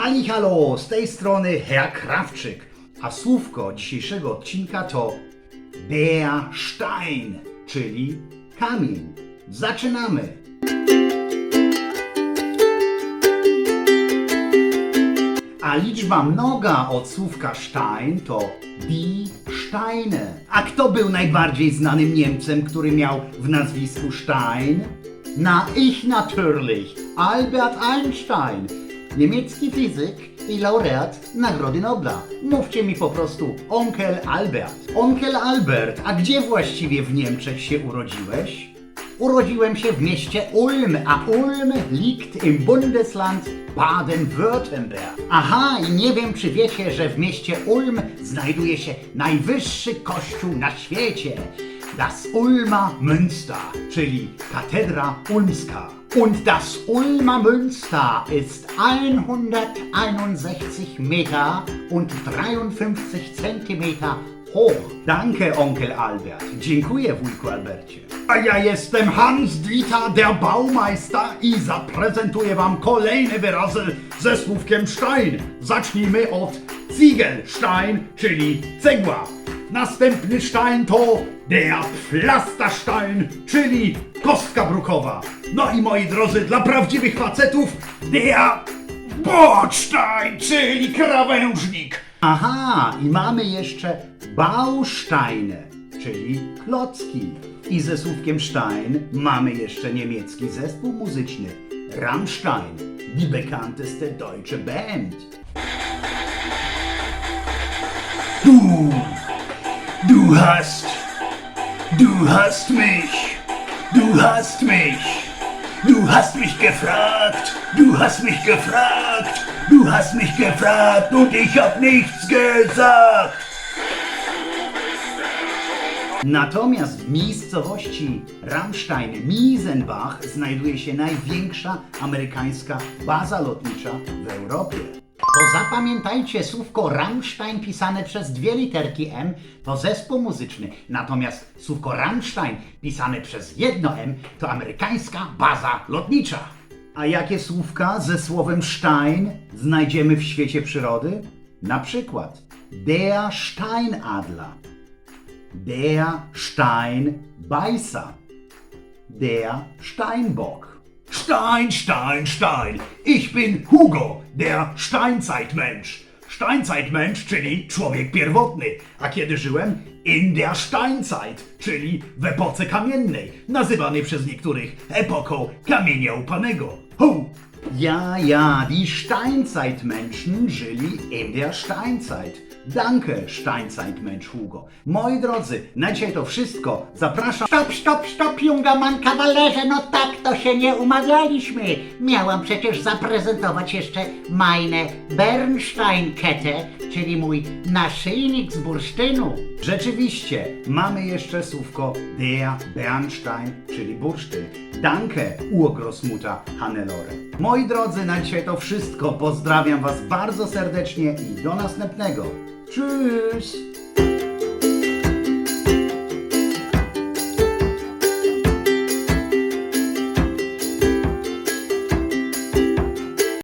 Hali halo, z tej strony Herr Krawczyk, a słówko dzisiejszego odcinka to Stein, czyli kamień. Zaczynamy! A liczba mnoga od słówka Stein to die Steine. A kto był najbardziej znanym Niemcem, który miał w nazwisku Stein? Na ich natürlich, Albert Einstein, niemiecki fizyk i laureat Nagrody Nobla. Mówcie mi po prostu Onkel Albert. Onkel Albert, a gdzie właściwie w Niemczech się urodziłeś? Urodziłem się w mieście Ulm, a Ulm liegt im Bundesland Baden-Württemberg. Aha, i nie wiem, czy wiecie, że w mieście Ulm znajduje się najwyższy kościół na świecie. Das Ulmer Münster, czyli katedra ulmska. Und das Ulmer Münster ist 161 Meter und 53 Zentimeter hoch. Danke, Onkel Albert. Dziękuję, wujku Albercie. A ja jestem Hans Dieter, der Baumeister i zaprezentuję wam kolejne wyrazy ze słówkiem Stein. Zacznijmy od Ziegelstein, czyli cegła. Następny Stein to der Pflasterstein, czyli kostka brukowa. No i moi drodzy, dla prawdziwych facetów der Bordstein, czyli krawężnik. Aha, i mamy jeszcze Bausteine, czyli klocki. I ze słówkiem Stein mamy jeszcze niemiecki zespół muzyczny Rammstein, die bekannteste deutsche Band. Du, du hast, du hast mich, du hast mich. Du hast mich gefragt, du hast mich gefragt, du hast mich gefragt und ich hab nichts gesagt. Natomiast w miejscowości Ramstein-Miesenbach znajduje się największa amerykańska baza lotnicza w Europie. To zapamiętajcie słówko Rammstein pisane przez dwie literki M to zespół muzyczny, natomiast słówko Rammstein pisane przez jedno M to amerykańska baza lotnicza. A jakie słówka ze słowem Stein znajdziemy w świecie przyrody? Na przykład der Steinadler, der Steinbeißer, der Steinbock. Stein, Stein, Stein. Ich bin Hugo, der Steinzeitmensch. Steinzeitmensch, czyli człowiek pierwotny. A kiedy żyłem? In der Steinzeit, czyli w epoce kamiennej, nazywanej przez niektórych epoką kamienia upanego. Hu! Ja, ja, die Steinzeitmenschen żyli in der Steinzeit. Danke, Steinzeitmensch Hugo. Moi drodzy, na dzisiaj to wszystko. Zapraszam. Stop, stop, stop, junga man kawalerze, no tak to się nie umawialiśmy. Miałam przecież zaprezentować jeszcze meine Bernsteinkette, czyli mój naszyjnik z bursztynu. Rzeczywiście, mamy jeszcze słówko der Bernstein, czyli bursztyn. Danke, Urgroßmutter Hannelore. Moi drodzy, na dzisiaj to wszystko. Pozdrawiam Was bardzo serdecznie i do następnego. Tschüss!